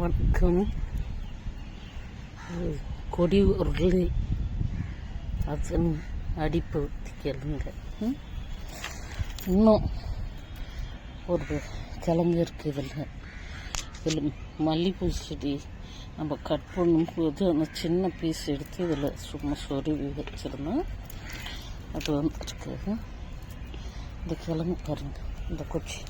வணக்கம். கொடி உருளை. அதன் அடிப்பு கேளுங்க. இன்னும் ஒரு கிழங்கு இருக்குது இதில். இதில் மல்லிகைப்பூ செடி நம்ம கட் பண்ணும்போது அந்த சின்ன பீஸ் எடுத்து இதில் சும்மா சொருவி வச்சிருந்தோம் அது வந்துருக்கு இந்த கிழங்கு பாருங்கள் இந்த கொச்சி.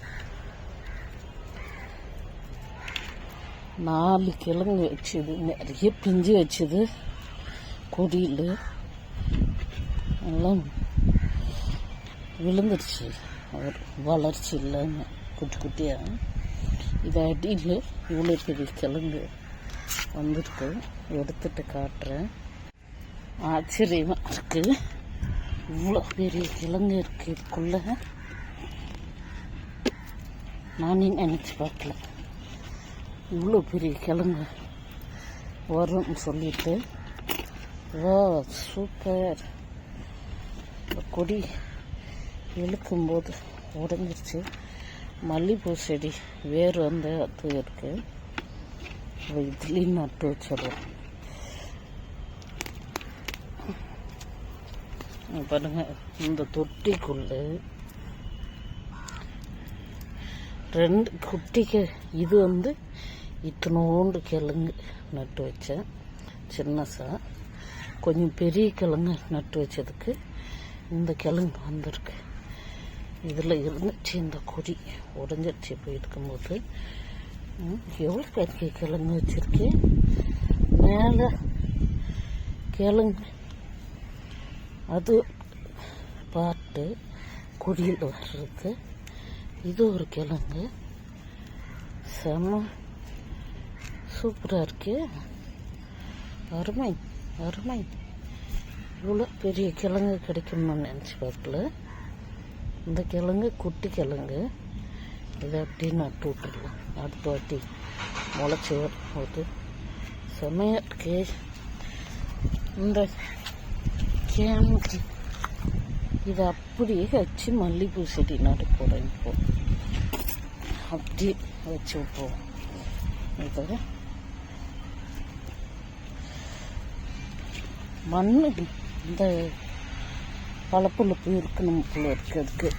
நாலு கிழங்கு வச்சுது நிறைய பிஞ்சு வச்சுது கொடியில். எல்லாம் விழுந்துருச்சு. அவர் வளர்ச்சி இல்லைன்னு குட்டி குட்டியாக இது அடியில் இவ்வளோ பெரிய கிழங்கு வந்திருக்கு. எடுத்துட்டு காட்டுறேன். ஆச்சரியமாக இருக்குது இவ்வளோ பெரிய கிழங்கு இருக்குது இதுக்குள்ளே. நானே நினச்சி பார்க்கல. இவ்வளோ பெரிய கிழங்கு. வரும்னு சொல்லிட்டு. வா சூப்பர். கொடி இழுக்கும்போது உடஞ்சிருச்சு. மல்லிகைப்பூ செடி வேர் வந்து அது இருக்குது அப்ப இதுலேயும் நட்டு வச்சிடுறோம் பாருங்க இந்த தொட்டிக்குள்ள ரெண்டு குட்டிக்கு இது வந்து இத்தனோண்டு கிழங்கு நட்டு வச்சேன். சின்னசா கொஞ்சம் பெரிய கிழங்கு நட்டு வச்சதுக்கு இந்த கிழங்கு வந்திருக்கு. இதில் இருந்துச்சு இந்த கொடி. உடஞ்சிருச்சு போயிருக்கும்போது எவ்வளோ பெரிய கிழங்கு வச்சுருக்கேன் மேலே கிழங்கு. அது பாட்டு கொடியில் வர்றது இது ஒரு கிழங்கு. செம சூப்பராக இருக்கு. அருமை அருமை. இவ்வளோ பெரிய கிழங்கு கிடைக்கும்னு நினச்சி பார்க்கல. இந்த கிழங்கு குட்டி கிழங்கு. இதை அப்படியே நட்டு விட்டுடலாம் அடுத்த வாட்டி முளைச்சி வரும்போது. செமையாக இருக்கு. இந்த கேமுக்கு இதை அப்படியே வச்சு மல்லிகைப்பூ செடி நட்டு போகிறேன் இப்போ. அப்படியே வச்சு விட்ருவோம் இதை மண் இந்த பழப்புழுப்பு இருக்கணும் போல இருக்கு அதுக்கு.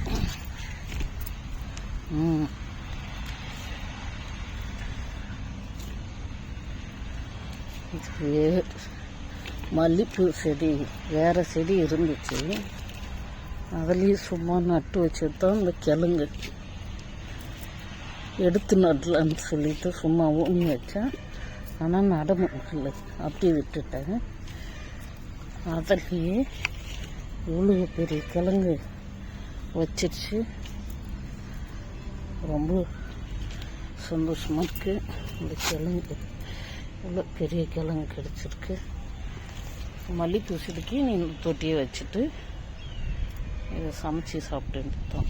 இது மல்லிப்பூ செடி வேறு செடி இருந்துச்சு. அதுலேயும் சும்மா நட்டு வச்சது தான் இந்த கிழங்கு. எடுத்து நடலான்னு சொல்லிட்டு சும்மா ஊனி வச்சேன். ஆனால் நட முடியல அப்படி விட்டுட்டேன். அதுலேயே இவ்வளோ பெரிய கிழங்கு வச்சிருச்சு. ரொம்ப சந்தோஷமாக இருக்கு. இந்த கிழங்கு இவ்வளோ பெரிய கிழங்கு கிடச்சிருக்கு. மல்லி செடிக்கு நீ தொட்டியை வச்சுட்டு இதை சமைச்சு சாப்பிட்டு தான்